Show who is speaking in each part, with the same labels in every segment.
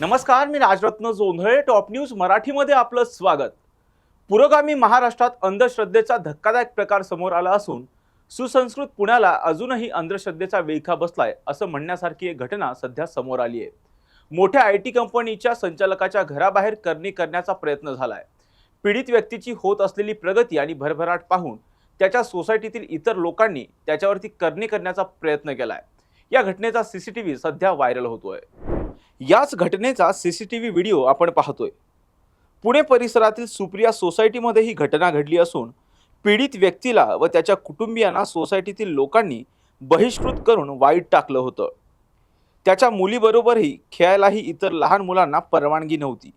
Speaker 1: नमस्कार मी Rajratna Jondhale top news मराठीमध्ये आपलं स्वागत. पुरोगामी महाराष्ट्रात अंधश्रद्धेचा धक्कादायक प्रकार समोर आला असून सुसंस्कृत पुण्याला अजूनही अंधश्रद्धेचा विळखा बसलाय असं म्हणण्यासारखी एक घटना सध्या समोर आली आहे मोठ्या आय टी कंपनीच्या संचालकाच्या घराबाहेर करणी करण्याचा प्रयत्न झालाय. पीडित व्यक्तीची होत असलेली प्रगती आणि भरभराट पाहून त्याच्या सोसायटीतील इतर लोकांनी त्याच्यावरती करणी करण्याचा प्रयत्न केलाय. या घटनेचा सीसीटीव्ही सध्या व्हायरल होतोय. याच घटनेचा सीसीटीव्ही व्हिडिओ आपण पाहतोय. पुणे परिसरातील सुप्रिया सोसायटीमध्ये ही घटना घडली असून पीडित व्यक्तीला व त्याच्या कुटुंबियांना सोसायटीतील लोकांनी बहिष्कृत करून वाईट टाकलं होतं. त्याच्या मुलीबरोबरही खेळायलाही इतर लहान मुलांना परवानगी नव्हती.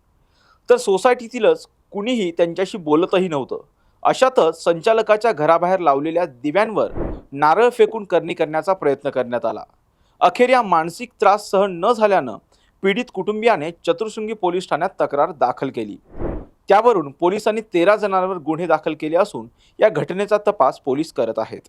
Speaker 1: तर सोसायटीतीलच कुणीही त्यांच्याशी बोलतही नव्हतं. अशातच संचालकाच्या घराबाहेर लावलेल्या दिव्यांवर नारळ फेकून करणी करण्याचा प्रयत्न करण्यात आला. अखेर या मानसिक त्रास सहन न झाल्यानं पीडित कुटुंबियाने चतुर्शृंगी पोलीस ठाण्यात तक्रार दाखल केली. त्यावरून पोलिसांनी तेरा जणांवर गुन्हे दाखल केले असून या घटनेचा तपास पोलीस करत आहेत.